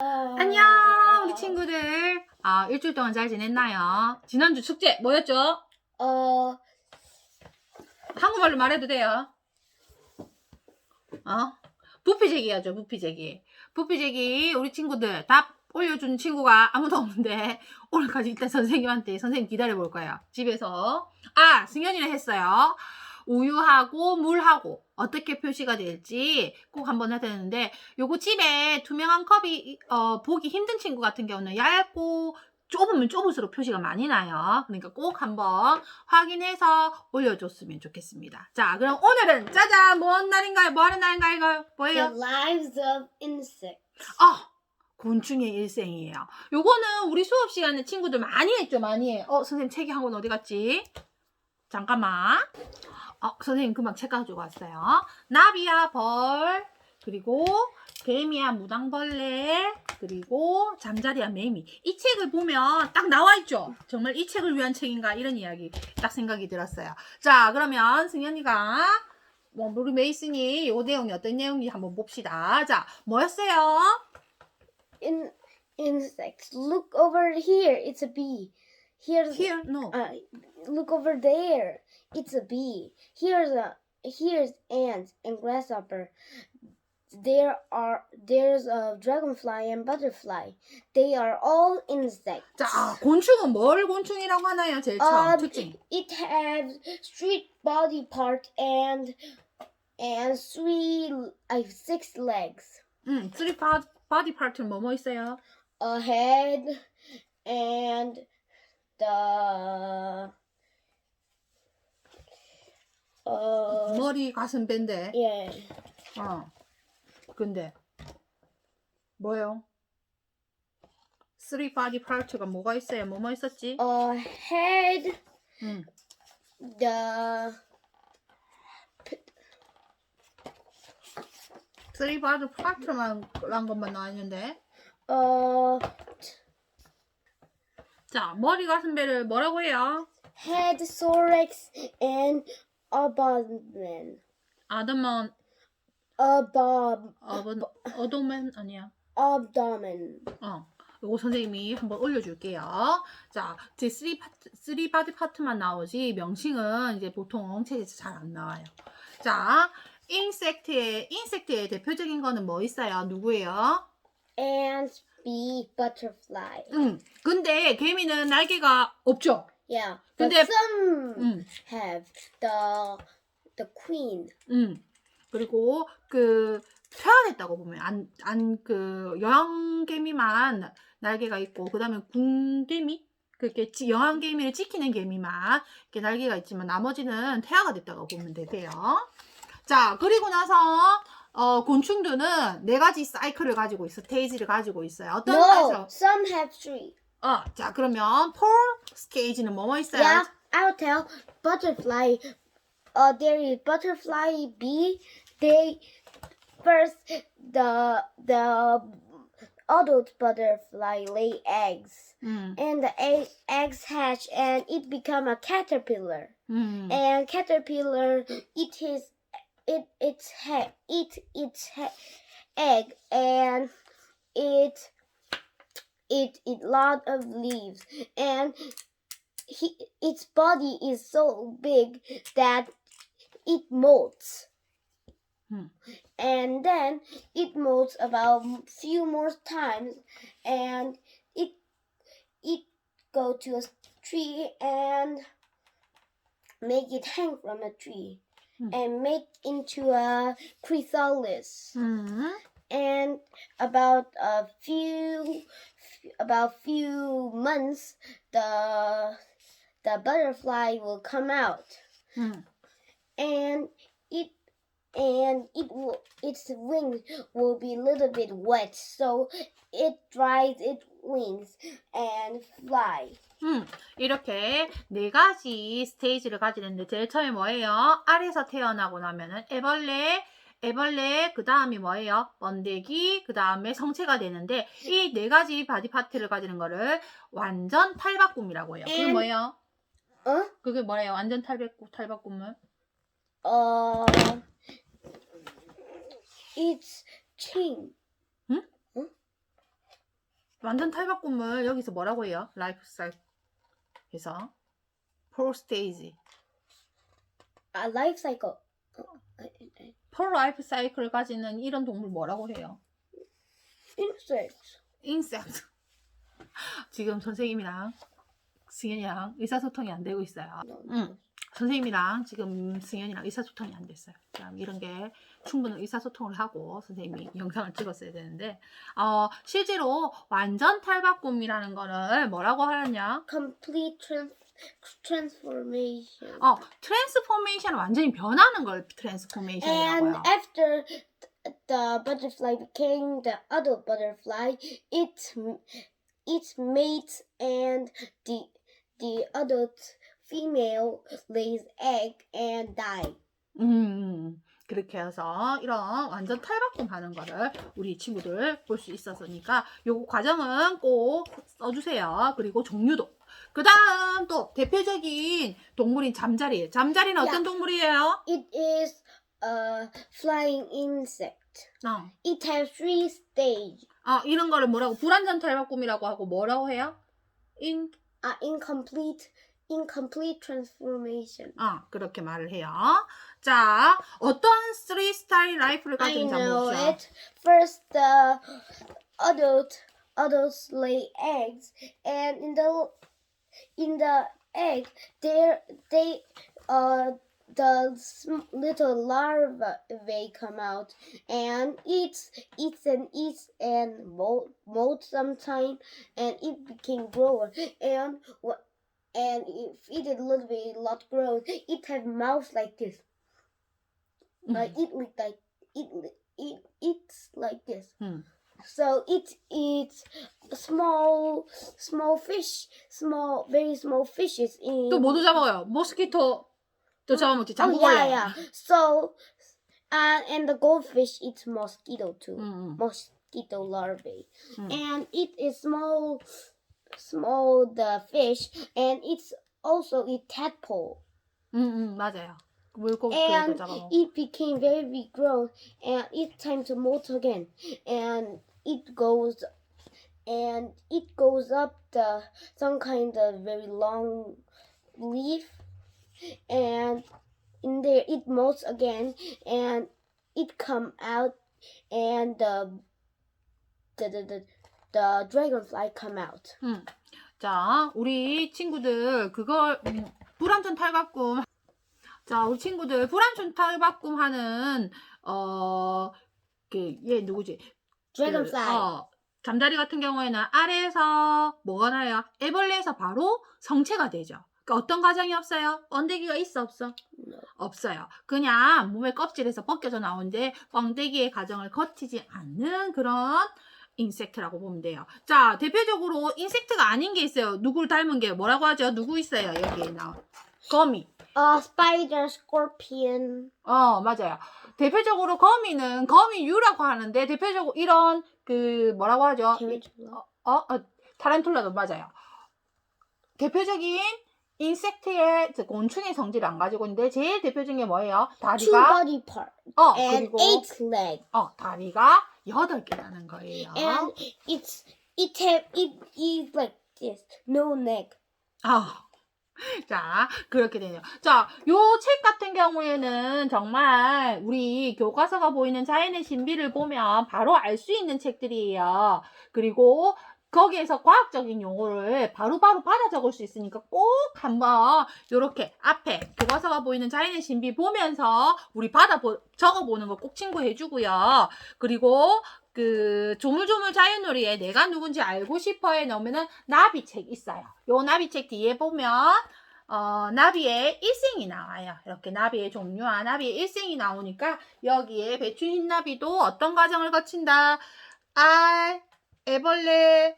안녕 우리 친구들. 아 일주일 동안 잘 지냈나요? 지난주 축제 뭐였죠? 어, 한국말로 말해도 돼요? 어? 부피제기 하죠 부피제기. 부피제기 우리 친구들 답 올려준 친구가 아무도 없는데 오늘까지 일단 선생님한테 선생님 기다려 볼 거예요. 집에서. 아 승현이는 했어요 우유하고 물하고 어떻게 표시가 될지 꼭 한번 해야 되는데 요거 집에 투명한 컵이 어, 보기 힘든 친구 같은 경우는 얇고 좁으면 좁을수록 표시가 많이 나요. 그러니까 꼭 한번 확인해서 올려줬으면 좋겠습니다. 자, 그럼 오늘은 짜잔! 뭔 날인가요? 뭐 하는 날인가요? 이거 the 뭐예요? lives of insects. 아! 곤충의 일생이에요. 요거는 우리 수업 시간에 친구들 많이 했죠, 많이 해. 어, 선생님 책이 한 권 어디 갔지? 잠깐만. 어, 선생님 금방 책 가지고 왔어요. 나비야 벌, 그리고 개미야 무당벌레, 그리고 잠자리야 매미. 이 책을 보면 딱 나와 있죠. 정말 이 책을 위한 책인가 이런 이야기 딱 생각이 들었어요. 자, 그러면 승현이가 뭐 우리 메이슨이 이 내용이 어떤 내용인지 한번 봅시다. 자, 뭐였어요? In insects. Look over here. It's a bee. Here's Here, no. uh, look over there. It's a bee. Here's a here's ants and grasshopper. There are there's a dragonfly and butterfly. They are all insects. 자, 곤충은 뭘 곤충이라고 하나요? 제일 처음 Um, 특징. it has street body part and and three uh, six legs. 음, 쓰리 바, 바디 파트는 뭐뭐 있어요? a head and the uh 머리, 가슴, 밴드. yeah 어. 근데 뭐요? 쓰리 바디 파트가 뭐가 있어요? 뭐뭐 있었지? a head 음. the 쓰리 바디 파트만 란 것만 있는데. uh 자, 머리, 가슴, 배를 뭐라고 해요? head thorax and abdomen 아드먼, abdomen 어번, 어도맨 아니야. abdomen 어. 요거 선생님이 한번 올려줄게요. 자, 제3 파트, 3 바디 파트만 나오지, 명칭은 이제 보통 책에서 잘 안 나와요. 자, 인섹트의, 인섹트의 대표적인 거는 뭐 있어요? 누구예요? and bee butterfly 음, 근데 개미는 날개가 없죠? yeah 근데- but some 음, have the the queen 음. 그리고 그, 표현했다고 보면, 안, 안, 그, 여왕개미만 날개가 있고, 그 다음에 궁개미? 그렇게 지- 여왕개미를 지키는 개미만 이렇게 날개가 있지만 나머지는 태아가 됐다고 보면 되세요. 자, 그리고 나서 어, 곤충들은 네 가지 사이클을 가지고 있어, 스테이지를 가지고 있어요. 어떤 no 사이클? some have three 어, 자, 그러면 폴 스테이지는 뭐뭐 있어요? Yeah, I'll tell. Butterfly. Uh, there is butterfly bee. They first the the adult butterfly lay eggs, 음, and the egg, eggs hatch, and it become a caterpillar. 음, And caterpillar eat his it its head eat its egg, and it it eat lot of leaves, and he its body is so big that it molts. Hmm. And then it molts about few more times, and it it go to a tree and make it hang from a tree Hmm. and make into a chrysalis 음, and about a few about few months the the butterfly will come out 음. and and it will its wings will be a little bit wet so it dries its wings and fly 음, 이렇게 네 가지 스테이지를 가지는데 제일 처음에 뭐예요? 알에서 태어나고 나면은 애벌레, 애벌레, 그 다음이 뭐예요? 번데기, 그 다음에 성체가 되는데 이 네 가지 바디 파트를 가지는 거를 완전 탈바꿈이라고 해요. 그게 And- 뭐예요? 어? 그게 뭐예요? 완전 탈바꿈, 탈바꿈은? Uh, it's? Huh? 완전 탈바꿈을 여기서 뭐라고 해요? 라이프 사이클에서 4 스테이지. A life cycle. Oh, I- I- 4 라이프 사이클을 가지는 이런 동물 뭐라고 해요? Insects. 인섹트. 지금 선생님이랑 승현이랑 의사소통이 안 되고 있어요. No, 응. 선생님이랑 지금 승현이랑 의사소통이 안 됐어요. 이런 게 충분히 의사소통을 하고 선생님이 영상을 찍었어야 되는데 어, 실제로 완전 탈바꿈이라는 거를 뭐라고 하느냐? Complete trans- transformation. 어, 트랜스포메이션은 완전히 변하는 걸 And 트랜스포메이션이라고요. after th- the butterfly became the adult butterfly, it it mates and the the adult female lays egg and die. 음, 그렇게 해서 이런 완전 탈바꿈 하는 거를 우리 친구들 볼 수 있었으니까 요 과정은 꼭 써주세요. 그리고 종류도. 그 다음 또 대표적인 동물인 잠자리. 잠자리는 어떤 야. 동물이에요? It is a flying insect. 어, It has three stages. 어, 이런 거를 뭐라고? 불완전 탈바꿈이라고 하고 뭐라고 해요? 인, Uh, incomplete incomplete transformation. 어, 그렇게 말을 해요. 자, 어떤 쓰리 스타일 라이프를 I 가진 know 잠봅시다. it. First, the adult adults lay eggs, and in the in the egg, there they uh the sm- little larvae come out and eats eats and eats and molt molt sometime, and it became grown and what. And if it is a little bit lot grown, it have mouth like this. Like it look like it it it's like this. 음. So it eats small small fish, small very small fishes in. 또 뭐도 잡아요? 모스키토 또 잡아먹지. oh 장구벌레. yeah yeah. So, uh, and the goldfish eats mosquito too. 음, 음. Mosquito larvae, 음. and it is small, small the fish, and it's also eat tadpole. 음, 음, 맞아요. 물고기도 and 잡아먹고. it became very big grown and it's time to molt again and it goes and it goes up the some kind of very long leaf and in there it molts again and it come out and the the the, the, the dragonfly come out 자, 우리 친구들 그걸 음, 불완전 탈바꿈. 자, 우리 친구들 불완전 탈바꿈 하는 어그얘 누구지? dragonfly 그, 어, 잠자리 같은 경우에는 아래에서 뭐가 나요? 애벌레에서 바로 성체가 되죠. 그러니까 어떤 과정이 없어요? 번데기가 있어 없어? No. 없어요. 그냥 몸의 껍질에서 벗겨져 나오는데 번데기의 과정을 거치지 않는 그런 인섹트라고 보면 돼요. 자, 대표적으로 인섹트가 아닌 게 있어요. 누구를 닮은 게 뭐라고 하죠? 누구 있어요? 여기에 나온 거미. uh spider scorpion 어, 맞아요. 대표적으로 거미는 거미류라고 하는데 대표적으로 이런 그 뭐라고 하죠? tarantula 어, 어, 타란툴라도 맞아요. 대표적인 인섹트의 즉 곤충의 성질을 안 가지고 있는데 제일 대표적인 게 뭐예요? 다리가 body 어 and 그리고 eight leg 어 다리가 여덟 개라는 거예요. and it's it have it is like this no neck 아. 자, 그렇게 되네요. 자, 요 책 같은 경우에는 정말 우리 교과서가 보이는 자연의 신비를 보면 바로 알 수 있는 책들이에요. 그리고 거기에서 과학적인 용어를 바로바로 받아 적을 수 있으니까 꼭 한번 요렇게 앞에 교과서가 보이는 자연의 신비 보면서 우리 받아 보, 적어보는 거 꼭 친구해 주고요. 그리고 그 조물조물 자연놀이에 내가 누군지 알고 싶어에 넣으면은 나비책 있어요. 요 나비책 뒤에 보면 어, 나비의 일생이 나와요. 이렇게 나비의 종류와 나비의 일생이 나오니까 여기에 배추 흰나비도 어떤 과정을 거친다. 알, 애벌레,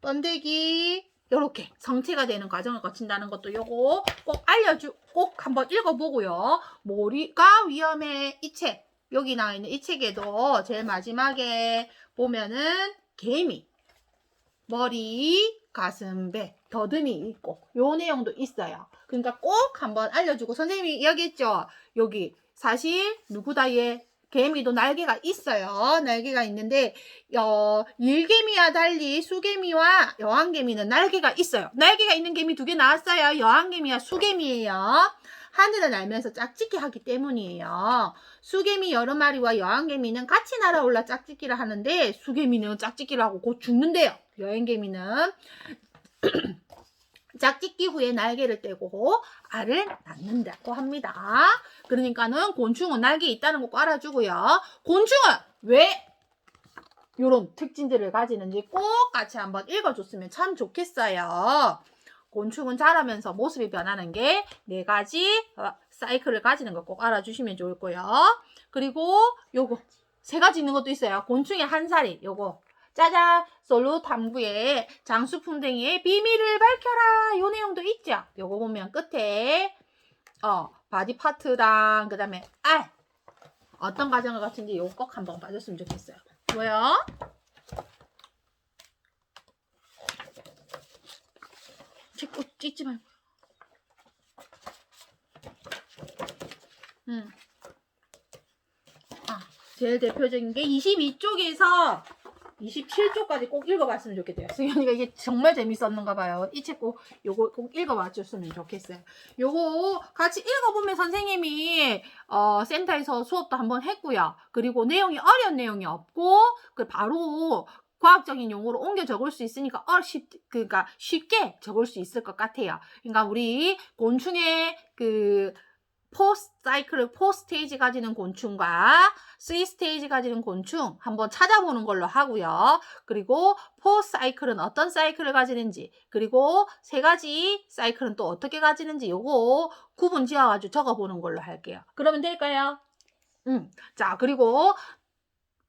번데기 이렇게 성체가 되는 과정을 거친다는 것도 요거 꼭 알려주 꼭 한번 읽어보고요. 머리가 위험해 이 책. 여기 나와 있는 이 책에도 제일 마지막에 보면은 개미, 머리, 가슴, 배, 더듬이 있고 요 내용도 있어요. 그러니까 꼭 한번 알려주고 선생님이 이야기했죠. 여기 사실 누구다의 개미도 날개가 있어요. 날개가 있는데 어, 일개미와 달리 수개미와 여왕개미는 날개가 있어요. 날개가 있는 개미 두 개 나왔어요. 여왕개미와 수개미예요. 하늘을 날면서 짝짓기 하기 때문이에요. 수개미 여러 마리와 여왕개미는 같이 날아올라 짝짓기를 하는데 수개미는 짝짓기를 하고 곧 죽는데요. 여행개미는 짝짓기 후에 날개를 떼고 알을 낳는다고 합니다. 그러니까는 곤충은 날개 있다는 거꼭 알아주고요. 곤충은 왜 이런 특징들을 가지는지 꼭 같이 한번 읽어줬으면 참 좋겠어요. 곤충은 자라면서 모습이 변하는 게 네 가지 어, 사이클을 가지는 거꼭 알아주시면 좋을 거요. 그리고 요거 세 가지 있는 것도 있어요. 곤충의 한 살이 요거 짜잔 솔로 탐구의 장수풍뎅이의 비밀을 밝혀라 요 내용도 있죠. 요거 보면 끝에 어 바디 파트랑 그 다음에 알 어떤 과정을 같은지 요거 꼭 한번 봐줬으면 좋겠어요. 뭐요? 찍고 찍지 말고. 음. 아, 제일 대표적인 게 22쪽에서 27쪽까지 꼭 읽어봤으면 좋겠대요. 승현이가 이게 정말 재밌었는가 봐요. 이 책 꼭 요거 꼭 읽어봤으면 좋겠어요. 요거 같이 읽어보면 선생님이 어, 센터에서 수업도 한번 했고요. 그리고 내용이 어려운 내용이 없고 그 바로 과학적인 용어로 옮겨 적을 수 있으니까 어, 쉽, 그러니까 쉽게 적을 수 있을 것 같아요. 그러니까 우리 곤충의 그 포스 사이클을 포 스테이지 가지는 곤충과 쓰리 스테이지 가지는 곤충 한번 찾아보는 걸로 하고요. 그리고 포 사이클은 어떤 사이클을 가지는지 그리고 세 가지 사이클은 또 어떻게 가지는지 요거 구분 지어가지고 적어보는 걸로 할게요. 그러면 될까요? 음. 자 그리고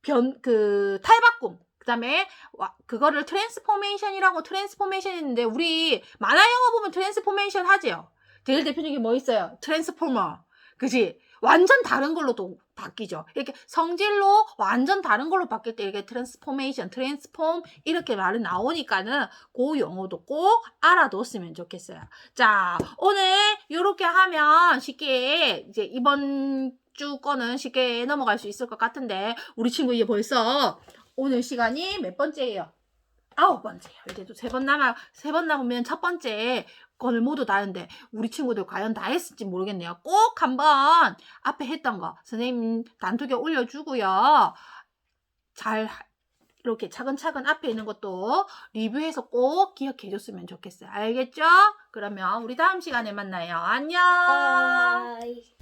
변 그 탈바꿈 그다음에 와, 그거를 트랜스포메이션이라고 트랜스포메이션 했는데 우리 만화 영화 보면 트랜스포메이션 하지요. 제일 대표적인 뭐 있어요? 트랜스포머. 그지? 완전 다른 걸로도 바뀌죠. 이렇게 성질로 완전 다른 걸로 바뀔 때 이게 트랜스포메이션, 트랜스폼 이렇게 말이 나오니까는 그 용어도 꼭 알아뒀으면 좋겠어요. 자, 오늘 이렇게 하면 쉽게 이제 이번 주 거는 쉽게 넘어갈 수 있을 것 같은데 우리 친구 이제 벌써 오늘 시간이 몇 번째예요? 아홉 번째예요. 이제도 세번 남아 세 번 남으면 첫 번째 건을 모두 다 했는데 우리 친구들 과연 다 했을지 모르겠네요. 꼭 한번 앞에 했던 거 선생님 단톡에 올려주고요. 잘 하- 이렇게 차근차근 앞에 있는 것도 리뷰해서 꼭 기억해 줬으면 좋겠어요. 알겠죠? 그러면 우리 다음 시간에 만나요. 안녕. Bye.